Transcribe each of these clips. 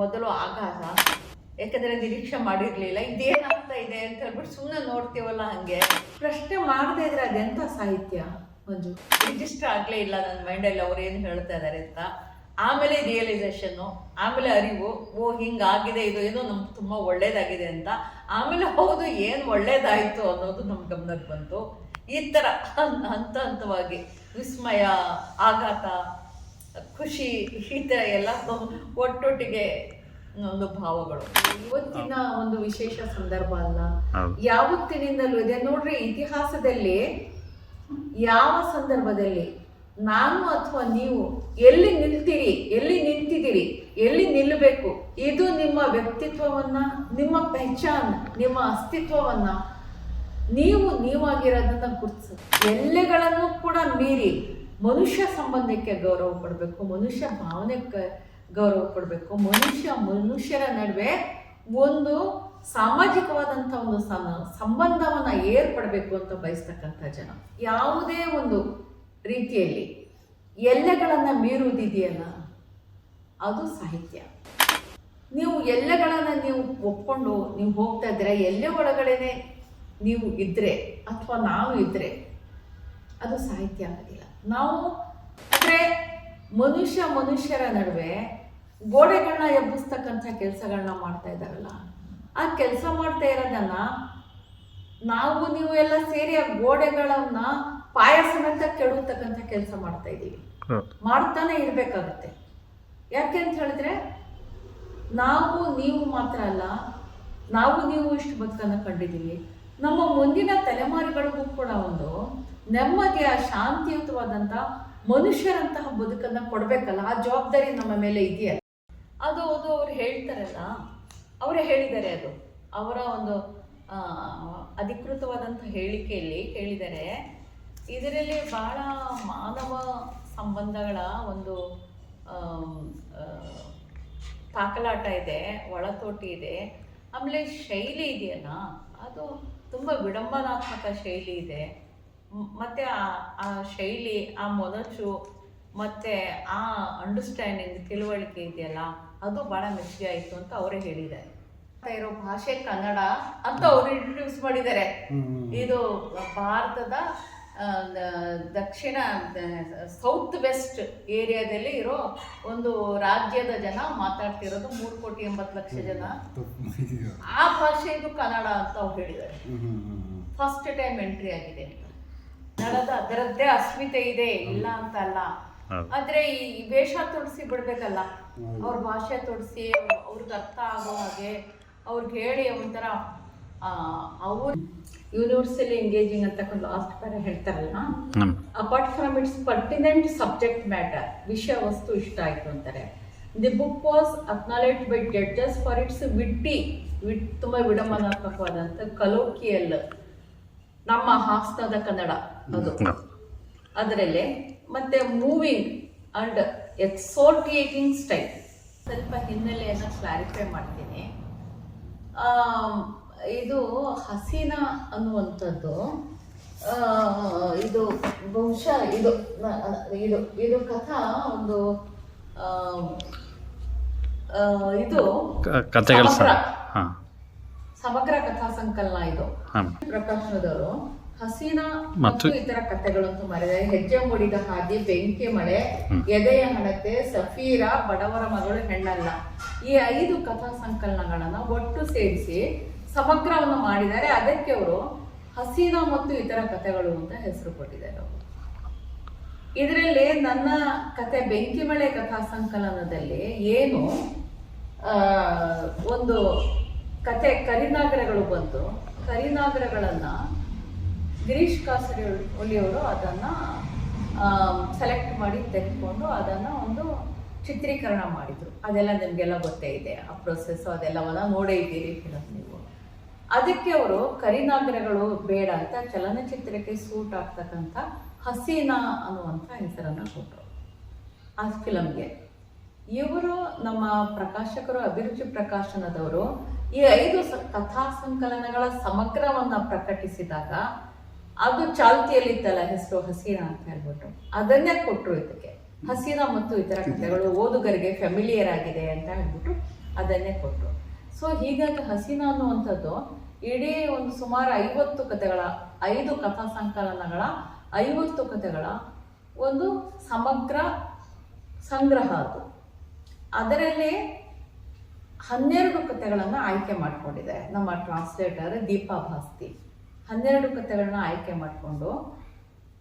ಮೊದಲು ಆಘಾತ. ಯಾಕಂದ್ರೆ ನಿರೀಕ್ಷೆ ಮಾಡಿರ್ಲಿಲ್ಲ. ಇದೇನಾಗ್ತಾ ಇದೆ ಅಂತ ಹೇಳ್ಬಿಟ್ಟು ಸುಮ್ಮನೆ ನೋಡ್ತೀವಲ್ಲ ಹಂಗೆ. ಪ್ರಶ್ನೆ ಮಾಡದೇ ಇದ್ರೆ ಅದೆಂತ ಸಾಹಿತ್ಯ ಒಂದು ರಿಜಿಸ್ಟರ್ ಆಗಲೇ ಇಲ್ಲ ನನ್ನ ಮೈಂಡಲ್ಲಿ ಅವ್ರು ಏನು ಹೇಳ್ತಾ ಇದ್ದಾರೆ ಅಂತ. ಆಮೇಲೆ ರಿಯಲೈಸೇಷನ್ನು ಆಮೇಲೆ ಅರಿವು. ಓ ಹಿಂಗಾಗಿದೆ ಇದು ಏನೋ ನಮ್ಗೆ ತುಂಬ ಒಳ್ಳೇದಾಗಿದೆ ಅಂತ. ಆಮೇಲೆ ಹೌದು ಏನು ಒಳ್ಳೇದಾಯಿತು ಅನ್ನೋದು ನಮ್ಮ ಗಮನಕ್ಕೆ ಬಂತು. ಈ ಥರ ಹಂತ ಹಂತವಾಗಿ ವಿಸ್ಮಯ ಆಘಾತ ಖುಷಿ ಈ ಥರ ಎಲ್ಲ. ಒಟ್ಟೊಟ್ಟಿಗೆ ಒಂದು ಭಾವಗಳು. ಇವತ್ತಿನ ಒಂದು ವಿಶೇಷ ಸಂದರ್ಭ ಅಲ್ಲ. ಯಾವತ್ತಿನಿಂದಲೂ ಇದೆ. ನೋಡ್ರಿ ಇತಿಹಾಸದಲ್ಲಿ ಯಾವ ಸಂದರ್ಭದಲ್ಲಿ ನಾನು ಅಥವಾ ನೀವು ಎಲ್ಲಿ ನಿಲ್ತೀರಿ ಎಲ್ಲಿ ನಿಂತಿದ್ದೀರಿ ಎಲ್ಲಿ ನಿಲ್ಲಬೇಕು ಇದು ನಿಮ್ಮ ವ್ಯಕ್ತಿತ್ವವನ್ನ ನಿಮ್ಮ ಪೆಹಚಾನ್ ನಿಮ್ಮ ಅಸ್ತಿತ್ವವನ್ನ ನೀವು ನೀವಾಗಿರೋದನ್ನ ಗುರುತಿಸ ಎಲ್ಲೆಗಳನ್ನು ಕೂಡ ಮೀರಿ ಮನುಷ್ಯ ಸಂಬಂಧಕ್ಕೆ ಗೌರವ ಕೊಡಬೇಕು, ಮನುಷ್ಯ ಭಾವನೆಗೆ ಗೌರವ ಕೊಡಬೇಕು, ಮನುಷ್ಯ ಮನುಷ್ಯರ ನಡುವೆ ಒಂದು ಸಾಮಾಜಿಕವಾದಂಥ ಒಂದು ಸಂಬಂಧವನ್ನ ಏರ್ಪಡಬೇಕು ಅಂತ ಬಯಸ್ತಕ್ಕಂಥ ಜನ. ಯಾವುದೇ ಒಂದು ರೀತಿಯಲ್ಲಿ ಎಲ್ಲೆಗಳನ್ನು ಮೀರುವುದಿದೆಯಲ್ಲ, ಅದು ಸಾಹಿತ್ಯ. ನೀವು ಎಲ್ಲೆಗಳನ್ನು ನೀವು ಒಪ್ಕೊಂಡು ನೀವು ಹೋಗ್ತಾ ಇದ್ರೆ ಎಲ್ಲೆ ಒಳಗಡೆನೆ ನೀವು ಇದ್ದರೆ ಅಥವಾ ನಾವು ಇದ್ದರೆ ಅದು ಸಾಹಿತ್ಯ ಆಗೋದಿಲ್ಲ. ನಾವು ಅಂದರೆ ಮನುಷ್ಯ ಮನುಷ್ಯರ ನಡುವೆ ಗೋಡೆಗಳನ್ನ ಎಬ್ಬಿಸ್ತಕ್ಕಂಥ ಕೆಲಸಗಳನ್ನ ಮಾಡ್ತಾ ಇದ್ದಾರಲ್ಲ ಆ ಕೆಲಸ ಮಾಡ್ತಾ ಇರೋದನ್ನ ನಾವು ನೀವು ಎಲ್ಲ ಸೇರಿ ಆ ಗೋಡೆಗಳನ್ನ ಪಾಯಸನಂತ ಕೆಡುತ್ತಕ್ಕಂಥ ಕೆಲಸ ಮಾಡ್ತಾ ಇದ್ದೀವಿ. ಮಾಡ್ತಾನೆ ಇರಬೇಕಾಗತ್ತೆ. ಯಾಕೆ ಅಂತ ಹೇಳಿದ್ರೆ ನಾವು ನೀವು ಮಾತ್ರ ಅಲ್ಲ ನಾವು ನೀವು ಇಷ್ಟು ಬದುಕನ್ನು ಕಂಡಿದ್ದೀವಿ. ನಮ್ಮ ಮುಂದಿನ ತಲೆಮಾರುಗಳಿಗೂ ಕೂಡ ಒಂದು ನೆಮ್ಮದಿಯ ಶಾಂತಿಯುತವಾದಂಥ ಮನುಷ್ಯರಂತಹ ಬದುಕನ್ನು ಕೊಡಬೇಕಲ್ಲ, ಆ ಜವಾಬ್ದಾರಿ ನಮ್ಮ ಮೇಲೆ ಇದೆಯಲ್ಲ ಅದು ಅದು ಅವ್ರು ಹೇಳ್ತಾರಲ್ಲ, ಅವರೇ ಹೇಳಿದ್ದಾರೆ ಅದು. ಅವರ ಒಂದು ಅಧಿಕೃತವಾದಂಥ ಹೇಳಿಕೆಯಲ್ಲಿ ಹೇಳಿದರೆ ಇದರಲ್ಲಿ ಬಹಳ ಮಾನವ ಸಂಬಂಧಗಳ ಒಂದು ತಾಕಲಾಟ ಇದೆ, ಒಳತೋಟಿ ಇದೆ. ಆಮೇಲೆ ಶೈಲಿ ಇದೆಯಲ್ಲ, ಅದು ತುಂಬ ವಿಡಂಬನಾತ್ಮಕ ಶೈಲಿ ಇದೆ. ಮತ್ತು ಆ ಆ ಶೈಲಿ ಆ ಮೊನಚು ಮತ್ತು ಆ ಅಂಡರ್ಸ್ಟ್ಯಾಂಡಿಂಗ್ ತಿಳುವಳಿಕೆ ಇದೆಯಲ್ಲ ಅದು ಭಾಳ ಮೆಚ್ಚುಗೆ ಆಯಿತು ಅಂತ ಅವರೇ ಹೇಳಿದ್ದಾರೆ. ಇರೋ ಭಾಷೆ ಕನ್ನಡ ಅಂತ ಅವರು ಇಂಟ್ರೊಡ್ಯೂಸ್ ಮಾಡಿದ್ದಾರೆ. ಇದು ಭಾರತದ ದಕ್ಷಿಣ ಸೌತ್ ವೆಸ್ಟ್ ಏರಿಯಾದಲ್ಲಿ ಇರೋ ಒಂದು ರಾಜ್ಯದ ಜನ ಮಾತಾಡ್ತಿರೋದು ಮೂರು ಕೋಟಿ ಎಂಬತ್ತು ಲಕ್ಷ ಜನ. ಆ ಭಾಷೆ ಇದು ಕನ್ನಡ ಅಂತ ಅವ್ರು ಹೇಳಿದ್ದಾರೆ. ಫಸ್ಟ್ ಟೈಮ್ ಎಂಟ್ರಿ ಆಗಿದೆ. ಅಂತ ಕನ್ನಡದ ಅದರದ್ದೇ ಅಸ್ಮಿತೆ ಇದೆ ಇಲ್ಲ ಅಂತ ಅಲ್ಲ. ಆದ್ರೆ ಈ ವೇಷ ತೊಡಿಸಿ ಬಿಡ್ಬೇಕಲ್ಲ. ಅವ್ರ ಭಾಷೆ ತೊಡಿಸಿ ಅವ್ರಿಗೆ ಅರ್ಥ ಆಗೋ ಹಾಗೆ ಅವ್ರಿಗೆ ಹೇಳಿ ಒಂಥರ ಅವ್ರ ಯೂನಿವರ್ಸಲಿ ಎಂಗೇಜಿಂಗ್ ಅಂತ ಲಾಸ್ಟ್ ಪರ ಹೇಳ್ತಾರಲ್ಲ apart from its pertinent subject matter ವಿಷಯ ವಸ್ತು ಇಷ್ಟ ಆಯ್ತು ಅಂತಾರೆ. The book was acknowledge by judges for its witty wit ತುಂಬ ವಿಡಂಬನಾತ್ಮಕವಾದಂಥ ಕಲೋಕಿಯಲ್ ನಮ್ಮ ಹಾಸನದ ಕನ್ನಡ ಅದು. ಅದರಲ್ಲಿ ಮತ್ತೆ ಮೂವಿಂಗ್ ಅಂಡ್ ಎಕ್ಸೋಟಿಯೇಟಿಂಗ್ ಸ್ಟೈಲ್ ಸ್ವಲ್ಪ ಹಿನ್ನೆಲೆಯನ್ನು ಕ್ಲಾರಿಫೈ ಮಾಡ್ತೀನಿ. ಇದು ಹಸೀನಾ ಅನ್ನುವಂಥದ್ದು. ಆ, ಇದು ಬಹುಶಃ ಇದು ಇದು ಇದು ಕಥಾ ಒಂದು ಆ, ಇದು ಕಥೆಗಳ ಸಮಗ್ರ. ಕಥಾ ಸಂಕಲನ ಇದು. ಪ್ರಕಾಶನದವರು ಹಸೀನಾ ಮತ್ತು- ಇತರ ಕಥೆಗಳನ್ನು ಮರೆದ ಹೆಜ್ಜೆ ಮೂಡಿದ ಹಾದಿ ಬೆಂಕಿ ಮಳೆ. ಎದೆಯ ಹಣತೆ ಸಫೀರ ಬಡವರ ಮಗಳು ಹೆಣ್ಣಲ್ಲ. ಈ ಐದು ಕಥಾ ಸಂಕಲನಗಳನ್ನ ಒಟ್ಟು ಸೇರಿಸಿ ಸಮಗ್ರವನ್ನು ಮಾಡಿದ್ದಾರೆ. ಅದಕ್ಕೆ ಅವರು ಹಸೀನಾ ಮತ್ತು ಇತರ ಕಥೆಗಳು ಅಂತ ಹೆಸರು ಕೊಟ್ಟಿದ್ದಾರೆ ಇದರಲ್ಲಿ ನನ್ನ ಕತೆ ಬೆಂಕಿ ಮಳೆ ಕಥಾ ಸಂಕಲನದಲ್ಲಿ ಏನು ಒಂದು ಕತೆ ಕರಿನಾಗರಗಳು ಬಂತು. ಕರಿನಾಗರಗಳನ್ನು ಗಿರೀಶ್ ಕಾಸರಿ ಒಲಿಯವರು ಅದನ್ನು ಸೆಲೆಕ್ಟ್ ಮಾಡಿ ತೆಗೆದುಕೊಂಡು ಅದನ್ನು ಒಂದು ಚಿತ್ರೀಕರಣ ಮಾಡಿದರು. ಅದೆಲ್ಲ ನಿಮಗೆಲ್ಲ ಗೊತ್ತೇ ಇದೆ. ಆ ಪ್ರೊಸೆಸ್ ಅದೆಲ್ಲವನ್ನ ನೋಡೇ ಇದ್ದೀರಿ. ಫಿಲಮ್ ನೀವು ಅದಕ್ಕೆ ಅವರು ಕರಿನಾಗರಗಳು ಬೇಡ ಅಂತ ಚಲನಚಿತ್ರಕ್ಕೆ ಸೂಟ್ ಆಗ್ತಕ್ಕಂಥ ಹಸೀನಾ ಅನ್ನುವಂಥ ಹೆಸರನ್ನು ಕೊಟ್ಟರು. ಆ ಫಿಲಮ್ಗೆ. ಇವರು ನಮ್ಮ ಪ್ರಕಾಶಕರು, ಅಭಿರುಚಿ ಪ್ರಕಾಶನದವರು ಈ ಐದು ಕಥಾ ಸಂಕಲನಗಳ ಸಮಗ್ರವನ್ನ ಪ್ರಕಟಿಸಿದಾಗ ಅದು ಚಾಲ್ತಿಯಲ್ಲಿತ್ತಲ್ಲ ಹೆಸರು ಹಸೀನಾ ಅಂತ ಹೇಳ್ಬಿಟ್ಟು. ಅದನ್ನೇ ಕೊಟ್ಟರು ಇದಕ್ಕೆ. ಹಸೀನಾ ಮತ್ತು ಇತರ ಕಥೆಗಳು ಓದುಗರಿಗೆ ಫೆಮಿಲಿಯರ್ ಆಗಿದೆ ಅಂತ ಹೇಳ್ಬಿಟ್ಟು ಅದನ್ನೇ ಕೊಟ್ಟರು ಸೊ ಹೀಗಾಗಿ ಹಸೀನಾ ಅನ್ನುವಂಥದ್ದು ಇಡೀ ಒಂದು ಸುಮಾರು ಐವತ್ತು ಕಥೆಗಳ, ಐದು ಕಥಾ ಸಂಕಲನಗಳ, ಐವತ್ತು ಕಥೆಗಳ ಒಂದು ಸಮಗ್ರ ಸಂಗ್ರಹ ಅದು. ಅದರಲ್ಲಿ ಹನ್ನೆರಡು ಕಥೆಗಳನ್ನು ಆಯ್ಕೆ ಮಾಡಿಕೊಂಡಿದೆ ನಮ್ಮ ಟ್ರಾನ್ಸ್ಲೇಟರ್ ದೀಪಾ ಭಾಸ್ತಿ. ಹನ್ನೆರಡು ಕಥೆಗಳನ್ನ ಆಯ್ಕೆ ಮಾಡಿಕೊಂಡು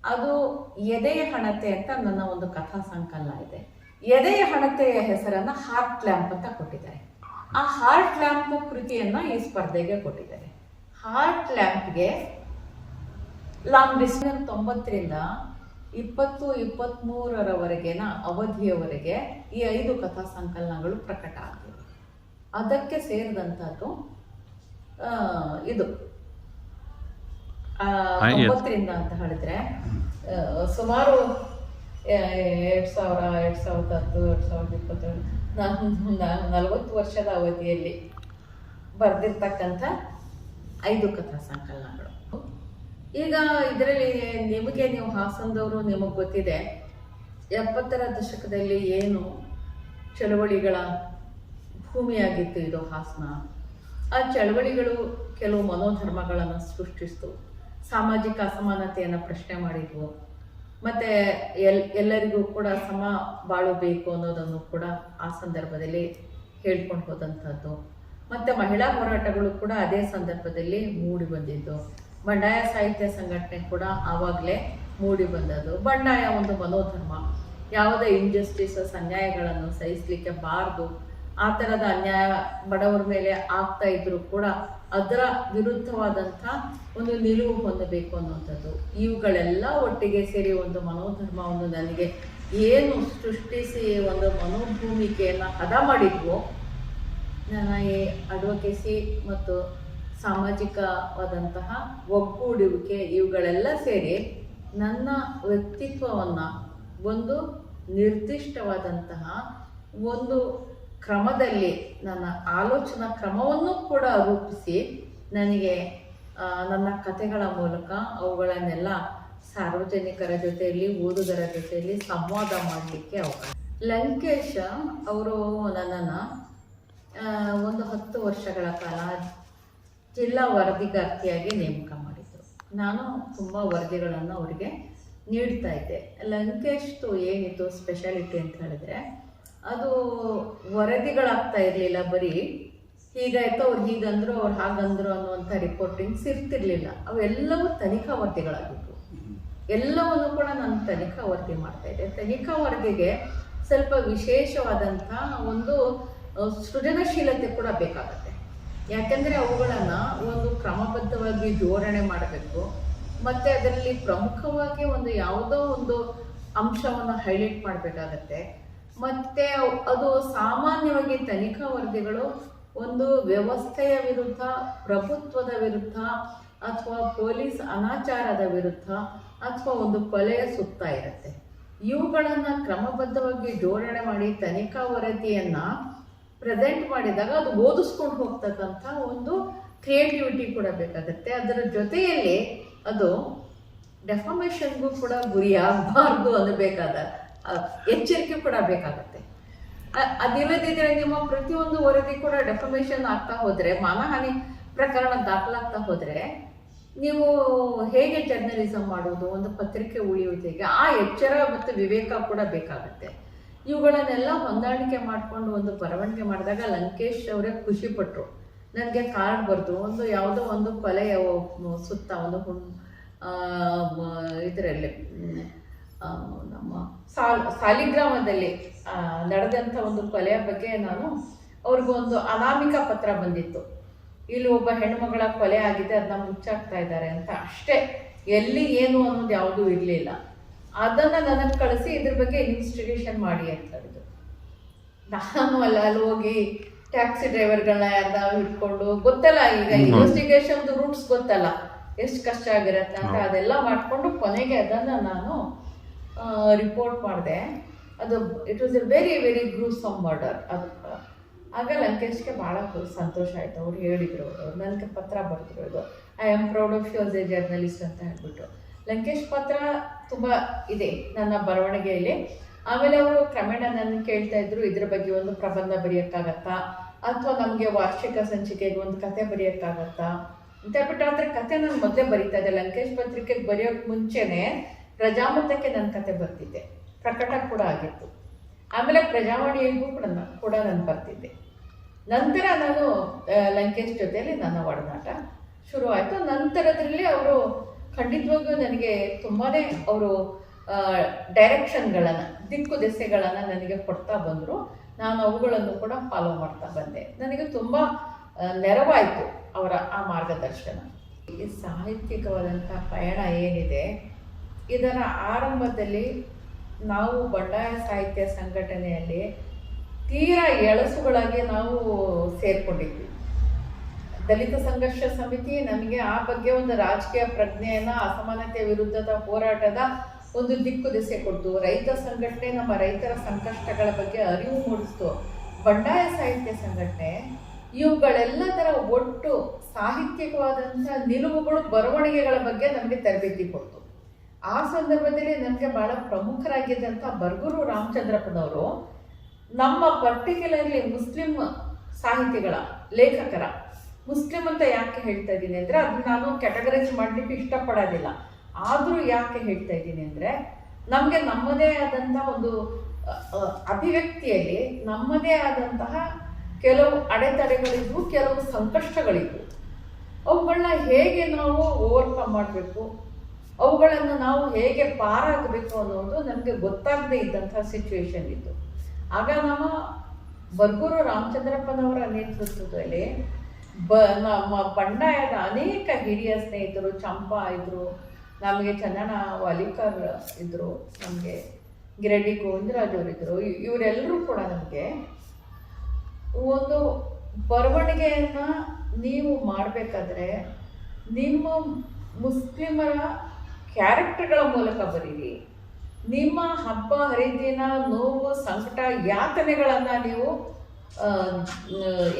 ಅದು ಎದೆಯ ಹಣತೆ ಅಂತ ನನ್ನ ಒಂದು ಕಥಾ ಸಂಕಲನ ಇದೆ. ಎದೆಯ ಹಣತೆಯ ಹೆಸರನ್ನ ಹಾರ್ಟ್ ಲ್ಯಾಂಪ್ ಅಂತ ಕೊಟ್ಟಿದ್ದಾರೆ. ಆ ಹಾರ್ಟ್ ಲ್ಯಾಂಪ್ ಕೃತಿಯನ್ನ ಈ ಸ್ಪರ್ಧೆಗೆ ಕೊಟ್ಟಿದ್ದಾರೆ. ಹಾರ್ಟ್ ಲ್ಯಾಂಪ್ಗೆ ಲಾಂಗ್ ಡಿಸ್ಟೆನ್ಸ್ ತೊಂಬತ್ತರಿಂದ ಇಪ್ಪತ್ತು ಇಪ್ಪತ್ತ್ಮೂರರವರೆಗಿನ ಅವಧಿಯವರೆಗೆ ಈ ಐದು ಕಥಾ ಸಂಕಲನಗಳು ಪ್ರಕಟ ಆಗ್ತವೆ. ಅದಕ್ಕೆ ಸೇರಿದಂಥದ್ದು ಇದು. ತೊಂಬತ್ತರಿಂದ ಅಂತ ಹೇಳಿದ್ರೆ ಸುಮಾರು ಎರಡು ಸಾವಿರ ಎರಡು ಸಾವಿರದ ಹತ್ತು ಎರಡು ಸಾವಿರದ ಇಪ್ಪತ್ತೇಳು ನಾನು ನಲವತ್ತು ವರ್ಷದ ಅವಧಿಯಲ್ಲಿ ಬರೆದಿರ್ತಕ್ಕಂಥ ಐದು ಕಥಾ ಸಂಕಲನಗಳು. ಈಗ ಇದರಲ್ಲಿ ನಿಮಗೆ ನೀವು ಹಾಸನದವರು ನಿಮಗೆ ಗೊತ್ತಿದೆ, ಎಪ್ಪತ್ತರ ದಶಕದಲ್ಲಿ ಏನು ಚಳವಳಿಗಳ ಭೂಮಿಯಾಗಿತ್ತು ಇದು ಹಾಸನ. ಆ ಚಳವಳಿಗಳು ಕೆಲವು ಮನೋಧರ್ಮಗಳನ್ನು ಸೃಷ್ಟಿಸಿತು, ಸಾಮಾಜಿಕ ಅಸಮಾನತೆಯನ್ನು ಪ್ರಶ್ನೆ ಮಾಡಿದ್ವು. ಮತ್ತು ಎಲ್, ಎಲ್ಲರಿಗೂ ಕೂಡ ಸಮ ಬಾಳು ಬೇಕು ಅನ್ನೋದನ್ನು ಕೂಡ ಆ ಸಂದರ್ಭದಲ್ಲಿ ಹೇಳ್ಕೊಂಡು ಹೋದಂಥದ್ದು ಮತ್ತು ಮಹಿಳಾ ಹೋರಾಟಗಳು ಕೂಡ ಅದೇ ಸಂದರ್ಭದಲ್ಲಿ ಮೂಡಿ ಬಂದಿದ್ದು. ಬಂಡಾಯ ಸಾಹಿತ್ಯ ಸಂಘಟನೆ ಕೂಡ ಆವಾಗಲೇ ಮೂಡಿ ಬಂದದ್ದು. ಬಂಡಾಯ ಒಂದು ಮನೋಧರ್ಮ. ಯಾವುದೇ ಇಂಜಸ್ಟಿಸಸ್ ಅನ್ಯಾಯಗಳನ್ನು ಸಹಿಸಲಿಕ್ಕೆ ಬಾರದು, ಆ ಥರದ ಅನ್ಯಾಯ ಬಡವರ ಮೇಲೆ ಆಗ್ತಾ ಇದ್ರು ಕೂಡ ಅದರ ವಿರುದ್ಧವಾದಂಥ ಒಂದು ನಿಲುವು ಹೊಂದಬೇಕು ಅನ್ನುವಂಥದ್ದು. ಇವುಗಳೆಲ್ಲ ಒಟ್ಟಿಗೆ ಸೇರಿ ಒಂದು ಮನೋಧರ್ಮವನ್ನು ನನಗೆ ಏನು ಸೃಷ್ಟಿಸಿ ಒಂದು ಮನೋಭೂಮಿಕೆಯನ್ನು ಹದ ಮಾಡಿದ್ವೋ, ನನ್ನ ಈ ಅಡ್ವೊಕೇಸಿ ಮತ್ತು ಸಾಮಾಜಿಕವಾದಂತಹ ಒಗ್ಗೂಡುವಿಕೆ ಇವುಗಳೆಲ್ಲ ಸೇರಿ ನನ್ನ ವ್ಯಕ್ತಿತ್ವವನ್ನು ಒಂದು ನಿರ್ದಿಷ್ಟವಾದಂತಹ ಒಂದು ಕ್ರಮದಲ್ಲಿ ನನ್ನ ಆಲೋಚನಾ ಕ್ರಮವನ್ನು ಕೂಡ ರೂಪಿಸಿ ನನಗೆ ನನ್ನ ಕಥೆಗಳ ಮೂಲಕ ಅವುಗಳನ್ನೆಲ್ಲ ಸಾರ್ವಜನಿಕರ ಜೊತೆಯಲ್ಲಿ, ಓದುಗರ ಜೊತೆಯಲ್ಲಿ ಸಂವಾದ ಮಾಡಲಿಕ್ಕೆ ಅವಕಾಶ. ಲಂಕೇಶ ಅವರು ನನ್ನನ್ನು ಒಂದು ಹತ್ತು ವರ್ಷಗಳ ಕಾಲ ಜಿಲ್ಲಾ ವರದಿಗಾರ್ತಿಯಾಗಿ ನೇಮಕ ಮಾಡಿದರು. ನಾನು ತುಂಬ ವರದಿಗಳನ್ನು ಅವರಿಗೆ ನೀಡ್ತಾ ಇದ್ದೆ. ಲಂಕೇಶ್ದು ಏನಿತ್ತು ಸ್ಪೆಷಾಲಿಟಿ ಅಂತ ಹೇಳಿದ್ರೆ ಅದು ವರದಿಗಳಾಗ್ತಾ ಇರಲಿಲ್ಲ ಬರೀ. ಹೀಗಾಯ್ತು ಅವ್ರು ಹೀಗಂದ್ರು, ಅವ್ರು ಹಾಗಂದ್ರು ಅನ್ನುವಂಥ ರಿಪೋರ್ಟಿಂಗ್ಸ್ ಇರ್ತಿರ್ಲಿಲ್ಲ. ಅವೆಲ್ಲವೂ ತನಿಖಾ ವರದಿಗಳಾಗಿದ್ವು. ಎಲ್ಲವನ್ನು ಕೂಡ ನಾನು ತನಿಖಾ ವರದಿ ಮಾಡ್ತಾ ಇದ್ದೆ. ತನಿಖಾ ವರದಿಗೆ ಸ್ವಲ್ಪ ವಿಶೇಷವಾದಂಥ ಒಂದು ಸೃಜನಶೀಲತೆ ಕೂಡ ಬೇಕಾಗುತ್ತೆ. ಯಾಕೆಂದರೆ ಅವುಗಳನ್ನು ಒಂದು ಕ್ರಮಬದ್ಧವಾಗಿ ಜೋಡಣೆ ಮಾಡಬೇಕು. ಮತ್ತು ಅದರಲ್ಲಿ ಪ್ರಮುಖವಾಗಿ ಒಂದು ಯಾವುದೋ ಒಂದು ಅಂಶವನ್ನು ಹೈಲೈಟ್ ಮಾಡಬೇಕಾಗತ್ತೆ. ಮತ್ತು ಅದು ಸಾಮಾನ್ಯವಾಗಿ ತನಿಖಾ ವರದಿಗಳು ಒಂದು ವ್ಯವಸ್ಥೆಯ ವಿರುದ್ಧ, ಪ್ರಭುತ್ವದ ವಿರುದ್ಧ, ಅಥವಾ ಪೊಲೀಸ್ ಅನಾಚಾರದ ವಿರುದ್ಧ, ಅಥವಾ ಒಂದು ಕೊಲೆಯ ಸುತ್ತ ಇರುತ್ತೆ. ಇವುಗಳನ್ನು ಕ್ರಮಬದ್ಧವಾಗಿ ಜೋಡಣೆ ಮಾಡಿ ತನಿಖಾ ವರದಿಯನ್ನು ಪ್ರೆಸೆಂಟ್ ಮಾಡಿದಾಗ ಅದು ಓದಿಸ್ಕೊಂಡು ಹೋಗ್ತಕ್ಕಂಥ ಒಂದು ಕ್ರಿಯೇಟಿವಿಟಿ ಕೂಡ ಬೇಕಾಗುತ್ತೆ. ಅದರ ಜೊತೆಯಲ್ಲಿ ಅದು ಡೆಫಾಮೇಷನ್ಗೂ ಕೂಡ ಗುರಿಯಾಗಬಾರ್ದು ಅನ್ನಬೇಕಾದ ಎಚ್ಚರಿಕೆ ಕೂಡ ಬೇಕಾಗುತ್ತೆ. ಅದಿಲ್ಲದಿದ್ರೆ ನಿಮ್ಮ ಪ್ರತಿಯೊಂದು ವರದಿ ಕೂಡ ಡೆಫಮೇಷನ್ ಆಗ್ತಾ ಹೋದರೆ, ಮಾನಹಾನಿ ಪ್ರಕರಣ ದಾಖಲಾಗ್ತಾ ಹೋದರೆ, ನೀವು ಹೇಗೆ ಜರ್ನಲಿಸಮ್ ಮಾಡೋದು ಒಂದು ಪತ್ರಿಕೆ ಉಳಿಯುವುದಕ್ಕೆ ಆ ಎಚ್ಚರ ಮತ್ತು ವಿವೇಕ ಕೂಡ ಬೇಕಾಗುತ್ತೆ. ಇವುಗಳನ್ನೆಲ್ಲ ಹೊಂದಾಣಿಕೆ ಮಾಡಿಕೊಂಡು ಒಂದು ಬರವಣಿಗೆ ಮಾಡಿದಾಗ ಲಂಕೇಶ್ ಅವರೇ ಖುಷಿ ಪಟ್ಟರು ನನಗೆ ಕಾರ್ಡ್ ಬರೆದು, ಒಂದು ಯಾವುದೋ ಒಂದು ಕೊಲೆಯ ಸುತ್ತ ಒಂದು ಇದರಲ್ಲಿ ನಮ್ಮ ಸಾಲ್ ಸಾಲಿಗ್ರಾಮದಲ್ಲಿ ನಡೆದಂಥ ಒಂದು ಕೊಲೆಯ ಬಗ್ಗೆ ನಾನು ಅವ್ರಿಗೊಂದು ಅನಾಮಿಕ ಪತ್ರ ಬಂದಿತ್ತು. ಇಲ್ಲಿ ಒಬ್ಬ ಹೆಣ್ಮಗಳ ಕೊಲೆ ಆಗಿದೆ ಅದನ್ನ ಮುಚ್ಚಾಕ್ತಾ ಇದ್ದಾರೆ ಅಂತ. ಅಷ್ಟೇ ಎಲ್ಲಿ ಏನು ಅನ್ನೋದು ಯಾವುದೂ ಇರಲಿಲ್ಲ. ಅದನ್ನು ನನಗೆ ಕಳಿಸಿ ಇದ್ರ ಬಗ್ಗೆ ಇನ್ವೆಸ್ಟಿಗೇಷನ್ ಮಾಡಿ ಅಂತ ಹೇಳಿದ್ರು. ನಾನು ಅಲ್ಲ ಅಲ್ಲಿ ಹೋಗಿ ಟ್ಯಾಕ್ಸಿ ಡ್ರೈವರ್ಗಳನ್ನ ಯಾರನ್ನ ಹಿಡ್ಕೊಂಡು ಗೊತ್ತಲ್ಲ ಈಗ ಇನ್ವೆಸ್ಟಿಗೇಷನ್ದು ಇನ್ವೆಸ್ಟಿಗೇಷನ್ ರೂಟ್ಸ್ ಗೊತ್ತಲ್ಲ. ಎಷ್ಟು ಕಷ್ಟ ಆಗಿರತ್ತೆ ಅಂತ. ಅದೆಲ್ಲ ಮಾಡಿಕೊಂಡು ಕೊನೆಗೆ ಅದನ್ನು ನಾನು ರಿಪೋರ್ಟ್ ಮಾಡಿದೆ. ಅದು it was a very very gruesome murder ಅದು ಆಗ ಲಂಕೇಶ್ಗೆ ಭಾಳ ಸಂತೋಷ ಆಯಿತು. ಅವ್ರು ಹೇಳಿದರು ಅವರು ನನಗೆ ಪತ್ರ ಬರೆದ್ರು ಇದು. I am proud of you a journalist ಅಂತ ಹೇಳ್ಬಿಟ್ಟು ಲಂಕೇಶ್ ಪತ್ರ ತುಂಬ ಇದೆ, ನನ್ನ ಬರವಣಿಗೆಯಲ್ಲಿ. ಆಮೇಲೆ ಅವರು ಕ್ರಮೇಣ ನನ್ನ ಕೇಳ್ತಾ ಇದ್ರು, ಇದ್ರ ಬಗ್ಗೆ ಒಂದು ಪ್ರಬಂಧ ಬರೆಯೋಕ್ಕಾಗತ್ತಾ? ಅಥವಾ ನಮಗೆ ವಾರ್ಷಿಕ ಸಂಚಿಕೆಗೆ ಒಂದು ಕತೆ ಬರೆಯೋಕ್ಕಾಗತ್ತಾ? ಅಂತ ಹೇಳ್ಬಿಟ್ಟು, ಆದರೆ ಕತೆ ನಾನು ಮೊದಲೇ ಬರೀತಾ ಇದ್ದೆ. ಲಂಕೇಶ್ ಪತ್ರಿಕೆಗೆ ಬರೆಯೋಕ್ಕೆ ಮುಂಚೆನೆ ಪ್ರಜಾಮತಕ್ಕೆ ನನ್ನ ಕತೆ ಬರ್ತಿದ್ದೆ. ಪ್ರಕಟ ಕೂಡ ಆಗಿತ್ತು. ಆಮೇಲೆ ಪ್ರಜಾವಾಣಿಗೂ ಕೂಡ ಕೂಡ ನಾನು ಬರ್ತಿದ್ದೆ. ನಂತರ ನಾನು ಲಂಕೇಶ್ ಜೊತೆಯಲ್ಲಿ ನನ್ನ ಒಡನಾಟ ಶುರು ಆಯಿತು. ನಂತರದಲ್ಲಿ ಅವರು ಖಂಡಿತವಾಗಿಯೂ ನನಗೆ ತುಂಬಾ ಅವರು ಡೈರೆಕ್ಷನ್ಗಳನ್ನು, ದಿಕ್ಕು ದೆಸೆಗಳನ್ನು ನನಗೆ ಕೊಡ್ತಾ ಬಂದರು. ನಾನು ಅವುಗಳನ್ನು ಕೂಡ ಫಾಲೋ ಮಾಡ್ತಾ ಬಂದೆ. ನನಗೆ ತುಂಬ ನೆರವಾಯಿತು ಅವರ ಆ ಮಾರ್ಗದರ್ಶನ. ಈ ಸಾಹಿತ್ಯಿಕವಾದಂಥ ಪಯಣ ಏನಿದೆ ಇದರ ಆರಂಭದಲ್ಲಿ ನಾವು ಬಂಡಾಯ ಸಾಹಿತ್ಯ ಸಂಘಟನೆಯಲ್ಲಿ ತೀರಾ ಎಳಸುಗಳಾಗಿ ನಾವು ಸೇರ್ಕೊಂಡಿದ್ವಿ. ದಲಿತ ಸಂಘರ್ಷ ಸಮಿತಿ ನಮಗೆ ಆ ಬಗ್ಗೆ ಒಂದು ರಾಜಕೀಯ ಪ್ರಜ್ಞೆಯನ್ನು ಅಸಮಾನತೆ ವಿರುದ್ಧದ ಹೋರಾಟದ ಒಂದು ದಿಕ್ಕು ದಿಸೆ ಕೊಡ್ತು. ರೈತ ಸಂಘಟನೆ ನಮ್ಮ ರೈತರ ಸಂಕಷ್ಟಗಳ ಬಗ್ಗೆ ಅರಿವು ಮೂಡಿಸ್ತು. ಬಂಡಾಯ ಸಾಹಿತ್ಯ ಸಂಘಟನೆ ಇವುಗಳೆಲ್ಲದರ ಒಟ್ಟು ಸಾಹಿತ್ಯಿಕವಾದಂಥ ನಿಲುವುಗಳು, ಬರವಣಿಗೆಗಳ ಬಗ್ಗೆ ನಮಗೆ ತರಬೇತಿ ಕೊಡ್ತು. ಆ ಸಂದರ್ಭದಲ್ಲಿ ನನಗೆ ಬಹಳ ಪ್ರಮುಖರಾಗಿದ್ದಂಥ ಬರ್ಗೂರು ರಾಮಚಂದ್ರಪ್ಪನವರು ನಮ್ಮ ಪರ್ಟಿಕ್ಯುಲರ್ಲಿ ಮುಸ್ಲಿಂ ಸಾಹಿತಿಗಳ ಲೇಖಕರ, ಮುಸ್ಲಿಂ ಅಂತ ಯಾಕೆ ಹೇಳ್ತಾ ಇದ್ದೀನಿ ಅಂದರೆ ಅದನ್ನ ನಾನು ಕ್ಯಾಟಗರೈಸ್ ಮಾಡಲಿಕ್ಕೆ ಇಷ್ಟಪಡೋದಿಲ್ಲ. ಆದರೂ ಯಾಕೆ ಹೇಳ್ತಾ ಇದ್ದೀನಿ ಅಂದರೆ ನಮಗೆ ನಮ್ಮದೇ ಆದಂಥ ಒಂದು ಅಭಿವ್ಯಕ್ತಿಯಲ್ಲಿ ನಮ್ಮದೇ ಆದಂತಹ ಕೆಲವು ಅಡೆತಡೆಗಳಿದ್ವು, ಕೆಲವು ಸಂಕಷ್ಟಗಳಿದ್ವು. ಅವುಗಳನ್ನ ಹೇಗೆ ನಾವು ಓವರ್ಕಮ್ ಮಾಡಬೇಕು? ಅವುಗಳನ್ನು ನಾವು ಹೇಗೆ ಪಾರಾಗಬೇಕು ಅನ್ನೋದು ನಮಗೆ ಗೊತ್ತಾಗದೇ ಇದ್ದಂಥ ಸಿಚುವೇಶನ್ ಇತ್ತು ಆಗ ನಮ್ಮ ಬರ್ಗೂರು ರಾಮಚಂದ್ರಪ್ಪನವರ ನೇತೃತ್ವದಲ್ಲಿ ಬ ನಮ್ಮ ಬಂಡಾಯದ ಅನೇಕ ಹಿರಿಯ ಸ್ನೇಹಿತರು ಚಂಪಾ ಇದ್ದರು ನಮಗೆ ಚಂದನ ವಾಲಿಕರ್ ಇದ್ದರು ನಮಗೆ ಗಿರಡಿ ಗೋವಿಂದರಾಜ್ ಅವರಿದ್ದರು ಇವರೆಲ್ಲರೂ ಕೂಡ ನಮಗೆ ಒಂದು ಬರವಣಿಗೆಯನ್ನು ನೀವು ಮಾಡಬೇಕಾದ್ರೆ ನಿಮ್ಮ ಮುಸ್ಲಿಮರ ಕ್ಯಾರೆಕ್ಟರ್ಗಳ ಮೂಲಕ ಬರೀರಿ. ನಿಮ್ಮ ಹಬ್ಬ, ಹರಿದಿನ, ನೋವು, ಸಂಕಟ, ಯಾತನೆಗಳನ್ನು ನೀವು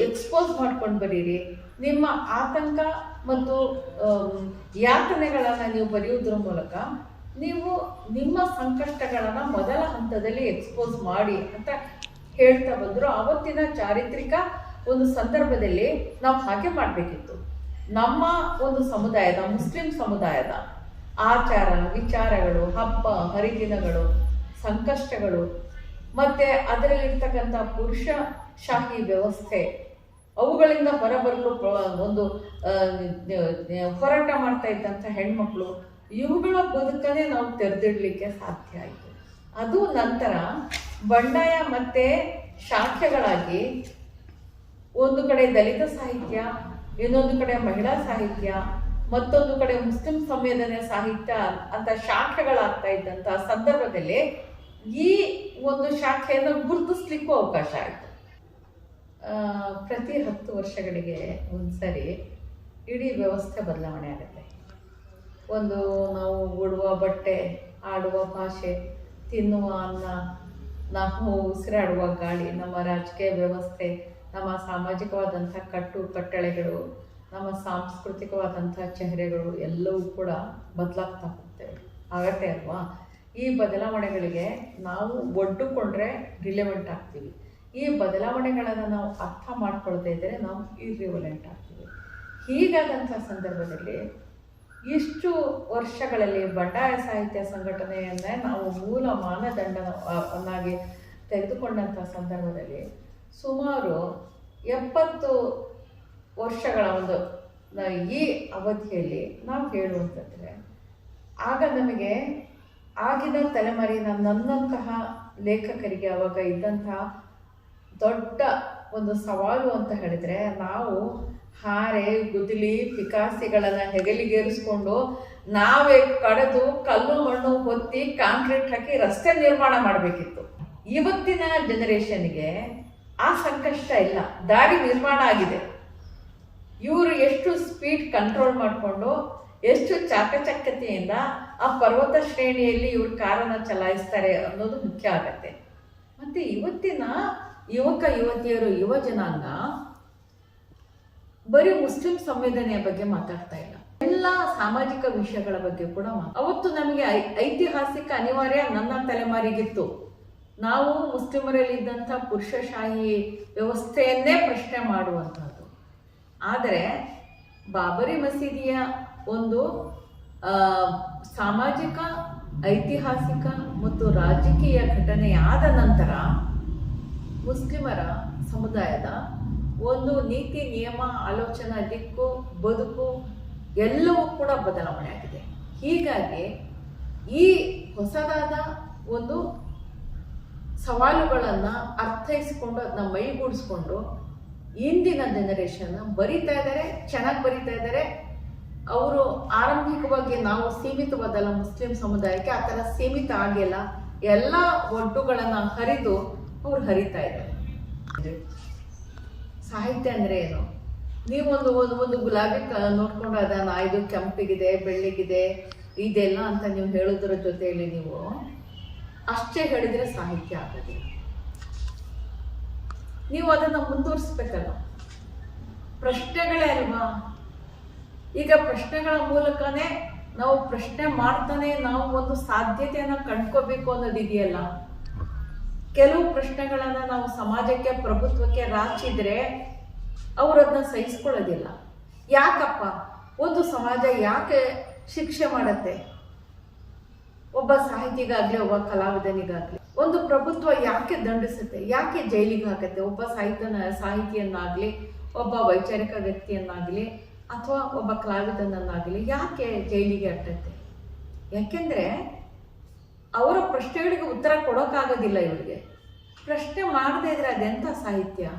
ಎಕ್ಸ್ಪೋಸ್ ಮಾಡ್ಕೊಂಡು ಬರೀರಿ. ನಿಮ್ಮ ಆತಂಕ ಮತ್ತು ಯಾತನೆಗಳನ್ನು ನೀವು ಬರೆಯುವುದರ ಮೂಲಕ ನೀವು ನಿಮ್ಮ ಸಂಕಷ್ಟಗಳನ್ನು ಮೊದಲ ಹಂತದಲ್ಲಿ ಎಕ್ಸ್ಪೋಸ್ ಮಾಡಿ ಅಂತ ಹೇಳ್ತಾ ಬಂದರು. ಆವತ್ತಿನ ಚಾರಿತ್ರಿಕ ಒಂದು ಸಂದರ್ಭದಲ್ಲಿ ನಾವು ಹಾಗೆ ಮಾಡಬೇಕಿತ್ತು. ನಮ್ಮ ಒಂದು ಸಮುದಾಯದ, ಮುಸ್ಲಿಂ ಸಮುದಾಯದ ಆಚಾರ, ವಿಚಾರಗಳು, ಹಬ್ಬ, ಹರಿದಿನಗಳು, ಸಂಕಷ್ಟಗಳು. ಮತ್ತೆ ಅದರಲ್ಲಿರ್ತಕ್ಕಂಥ ಪುರುಷ ಶಾಹಿ ವ್ಯವಸ್ಥೆ, ಅವುಗಳಿಂದ ಹೊರಬರಲು ಒಂದು ಹೋರಾಟ ಮಾಡ್ತಾ ಇದ್ದಂಥ ಹೆಣ್ಮಕ್ಳು, ಇವುಗಳ ಬದುಕನ್ನೇ ನಾವು ತೆರೆದಿಡಲಿಕ್ಕೆ ಸಾಧ್ಯ ಆಯಿತು. ಅದು ನಂತರ ಬಂಡಾಯ ಮತ್ತೆ ಶಾಖೆಗಳಾಗಿ ಒಂದು ಕಡೆ ದಲಿತ ಸಾಹಿತ್ಯ, ಇನ್ನೊಂದು ಕಡೆ ಮಹಿಳಾ ಸಾಹಿತ್ಯ ಮತ್ತೊಂದು ಕಡೆ ಮುಸ್ಲಿಂ ಸಂವೇದನೆ ಸಾಹಿತ್ಯ ಅಂತ ಶಾಖೆಗಳಾಗ್ತಾ ಇದ್ದಂಥ ಸಂದರ್ಭದಲ್ಲಿ ಈ ಒಂದು ಶಾಖೆಯನ್ನು ಗುರುತಿಸ್ಲಿಕ್ಕೂ ಅವಕಾಶ ಆಯಿತು. ಪ್ರತಿ ಹತ್ತು ವರ್ಷಗಳಿಗೆ ಒಂದ್ಸರಿ ಇಡೀ ವ್ಯವಸ್ಥೆ ಬದಲಾವಣೆ ಆಗುತ್ತೆ. ಒಂದು ನಾವು ಉಡುವ ಬಟ್ಟೆ, ಆಡುವ ಭಾಷೆ, ತಿನ್ನುವ ಅನ್ನ, ನಾವು ಉಸಿರಾಡುವ ಗಾಳಿ, ನಮ್ಮ ರಾಜಕೀಯ ವ್ಯವಸ್ಥೆ, ನಮ್ಮ ಸಾಮಾಜಿಕವಾದಂಥ ಕಟ್ಟು, ಕಟ್ಟಳೆಗಳು ನಮ್ಮ ಸಾಂಸ್ಕೃತಿಕವಾದಂಥ ಚೆಹರೆಗಳು ಎಲ್ಲವೂ ಕೂಡ ಬದಲಾಗ್ತಾ ಹೋಗ್ತೇವೆ. ಆಗತ್ತೆ ಅಲ್ವಾ? ಈ ಬದಲಾವಣೆಗಳಿಗೆ ನಾವು ಒಡ್ಡುಕೊಂಡ್ರೆ ರಿಲೆವೆಂಟ್ ಆಗ್ತೀವಿ. ಈ ಬದಲಾವಣೆಗಳನ್ನು ನಾವು ಅರ್ಥ ಮಾಡ್ಕೊಳ್ತಾ ಇದ್ದರೆ ನಾವು ಇರ್ರಿವಲೆಂಟ್ ಆಗ್ತೀವಿ. ಹೀಗಾದಂಥ ಸಂದರ್ಭದಲ್ಲಿ ಇಷ್ಟು ವರ್ಷಗಳಲ್ಲಿ ಬಂಡಾಯ ಸಾಹಿತ್ಯ ಸಂಘಟನೆಯನ್ನೇ ನಾವು ಮೂಲ ಮಾನದಂಡವನ್ನಾಗಿ ತೆಗೆದುಕೊಂಡಂಥ ಸಂದರ್ಭದಲ್ಲಿ ಸುಮಾರು ಎಪ್ಪತ್ತು ವರ್ಷಗಳ ಒಂದು ಈ ಅವಧಿಯಲ್ಲಿ ನಾವು ಹೇಳುವಂಥದ್ರೆ ಆಗ ನಮಗೆ ಆಗಿನ ತಲೆಮಾರಿನ ನನ್ನಂತಹ ಲೇಖಕರಿಗೆ ಅವಾಗ ಇದ್ದಂತಹ ದೊಡ್ಡ ಒಂದು ಸವಾಲು ಅಂತ ಹೇಳಿದ್ರೆ, ನಾವು ಹಾರೆ, ಗುದಿಲಿ, ಪಿಕಾಸಿಗಳನ್ನು ಹೆಗಲಿಗೇರಿಸ್ಕೊಂಡು ನಾವೇ ಕಡೆದು ಕಲ್ಲು ಮಣ್ಣು ಹೊತ್ತಿ ಕಾಂಕ್ರೀಟ್ ಹಾಕಿ ರಸ್ತೆ ನಿರ್ಮಾಣ ಮಾಡಬೇಕಿತ್ತು. ಇವತ್ತಿನ ಜನರೇಷನ್ಗೆ ಆ ಸಂಕಷ್ಟ ಇಲ್ಲ. ದಾರಿ ನಿರ್ಮಾಣ ಆಗಿದೆ. ಇವರು ಎಷ್ಟು ಸ್ಪೀಡ್ ಕಂಟ್ರೋಲ್ ಮಾಡಿಕೊಂಡು ಎಷ್ಟು ಚಾಕಚಕ್ಯತೆಯಿಂದ ಆ ಪರ್ವತ ಶ್ರೇಣಿಯಲ್ಲಿ ಇವರು ಕಾರನ್ನು ಚಲಾಯಿಸ್ತಾರೆ ಅನ್ನೋದು ಮುಖ್ಯ ಆಗತ್ತೆ. ಮತ್ತೆ ಇವತ್ತಿನ ಯುವಕ, ಯುವತಿಯರು, ಯುವ ಜನಾಂಗ ಬರೀ ಮುಸ್ಲಿಂ ಸಂವೇದನೆಯ ಬಗ್ಗೆ ಮಾತಾಡ್ತಾ ಇಲ್ಲ. ಎಲ್ಲ ಸಾಮಾಜಿಕ ವಿಷಯಗಳ ಬಗ್ಗೆ ಕೂಡ ಅವತ್ತು ನಮಗೆ ಐತಿಹಾಸಿಕ ಅನಿವಾರ್ಯ ನನ್ನ ತಲೆಮಾರಿಗಿತ್ತು. ನಾವು ಮುಸ್ಲಿಮರಲ್ಲಿ ಮುಸ್ಲಿಮರಲ್ಲಿದ್ದಂಥ ಪುರುಷಶಾಹಿ ವ್ಯವಸ್ಥೆಯನ್ನೇ ಪ್ರಶ್ನೆ ಮಾಡುವಂಥದ್ದು. ಆದರೆ ಬಾಬರಿ ಮಸೀದಿಯ ಒಂದು ಸಾಮಾಜಿಕ, ಐತಿಹಾಸಿಕ ಮತ್ತು ರಾಜಕೀಯ ಘಟನೆಯಾದ ನಂತರ ಮುಸ್ಲಿಮರ ಸಮುದಾಯದ ಒಂದು ನೀತಿ, ನಿಯಮ, ಆಲೋಚನಾ ದಿಕ್ಕು, ಬದುಕು ಎಲ್ಲವೂ ಕೂಡ ಬದಲಾವಣೆ ಆಗಿದೆ. ಹೀಗಾಗಿ ಈ ಹೊಸದಾದ ಒಂದು ಸವಾಲುಗಳನ್ನು ಅರ್ಥೈಸಿಕೊಂಡು ಅದನ್ನ ಮೈಗೂಡಿಸ್ಕೊಂಡು ಇಂದಿನ ಜನರೇಷನ್ ಬರಿತಾ ಇದ್ದಾರೆ ಚೆನ್ನಾಗಿ ಬರಿತಾ ಇದ್ದಾರೆ ಅವರು ಆರಂಭಿಕವಾಗಿ ನಾವು ಸೀಮಿತವಾದಲ್ಲ ಮುಸ್ಲಿಂ ಸಮುದಾಯಕ್ಕೆ ಆ ಥರ ಸೀಮಿತ ಆಗಿಲ್ಲ. ಎಲ್ಲ ಒಡ್ಡುಗಳನ್ನು ಹರಿದು ಅವ್ರು ಹರಿತಾ ಇದ್ದಾರೆ. ಸಾಹಿತ್ಯ ಅಂದರೆ ಏನು? ನೀವೊಂದು ಒಂದು ಒಂದು ಗುಲಾಬಿ ನೋಡ್ಕೊಂಡು ಅದನ್ನು ಇದು ಕೆಂಪಿಗಿದೆ, ಬೆಳ್ಳಿಗಿದೆ, ಇದೆಲ್ಲ ಅಂತ ನೀವು ಹೇಳೋದ್ರ ಜೊತೆಯಲ್ಲಿ ನೀವು ಅಷ್ಟೇ ಹೇಳಿದ್ರೆ ಸಾಹಿತ್ಯ ಆಗೋದಿಲ್ಲ. ನೀವು ಅದನ್ನು ಮುಂದುವರಿಸ್ಬೇಕಲ್ಲ. ಪ್ರಶ್ನೆಗಳೇ ಅಲ್ವಾ ಈಗ ಪ್ರಶ್ನೆಗಳ ಮೂಲಕನೇ ನಾವು ಪ್ರಶ್ನೆ ಮಾಡ್ತಾನೆ ನಾವು ಒಂದು ಸಾಧ್ಯತೆಯನ್ನು ಕಂಡ್ಕೋಬೇಕು ಅನ್ನೋದಿದೆಯಲ್ಲ ಕೆಲವು ಪ್ರಶ್ನೆಗಳನ್ನು ನಾವು ಸಮಾಜಕ್ಕೆ, ಪ್ರಭುತ್ವಕ್ಕೆ ರಾಚಿದ್ರೆ ಅವರು ಅದನ್ನ ಸಹಿಸ್ಕೊಳ್ಳೋದಿಲ್ಲ. ಯಾಕಪ್ಪ? ಒಂದು ಸಮಾಜ ಯಾಕೆ ಶಿಕ್ಷೆ ಮಾಡತ್ತೆ? ಒಬ್ಬ ಸಾಹಿತಿಗಾಗ್ಲಿ, ಒಬ್ಬ ಕಲಾವಿದನಿಗಾಗ್ಲಿ. ಒಂದು ಪ್ರಭುತ್ವ ಯಾಕೆ ದಂಡಿಸುತ್ತೆ? ಯಾಕೆ ಜೈಲಿಗೆ ಹಾಕುತ್ತೆ ಒಬ್ಬ ಸಾಹಿತ್ಯನ, ಸಾಹಿತಿಯನ್ನಾಗಲಿ, ಒಬ್ಬ ವೈಚಾರಿಕ ವ್ಯಕ್ತಿಯನ್ನಾಗಲಿ, ಅಥವಾ ಒಬ್ಬ ಕಲಾವಿದನನ್ನಾಗಲಿ ಯಾಕೆ ಜೈಲಿಗೆ ಅಟ್ಟತ್ತೆ? ಯಾಕೆಂದ್ರೆ ಅವರ ಪ್ರಶ್ನೆಗಳಿಗೆ ಉತ್ತರ ಕೊಡೋಕ್ಕಾಗೋದಿಲ್ಲ ಇವರಿಗೆ. ಪ್ರಶ್ನೆ ಮಾಡದೇ ಇದ್ರೆ ಅದೆಂಥ ಸಾಹಿತ್ಯ?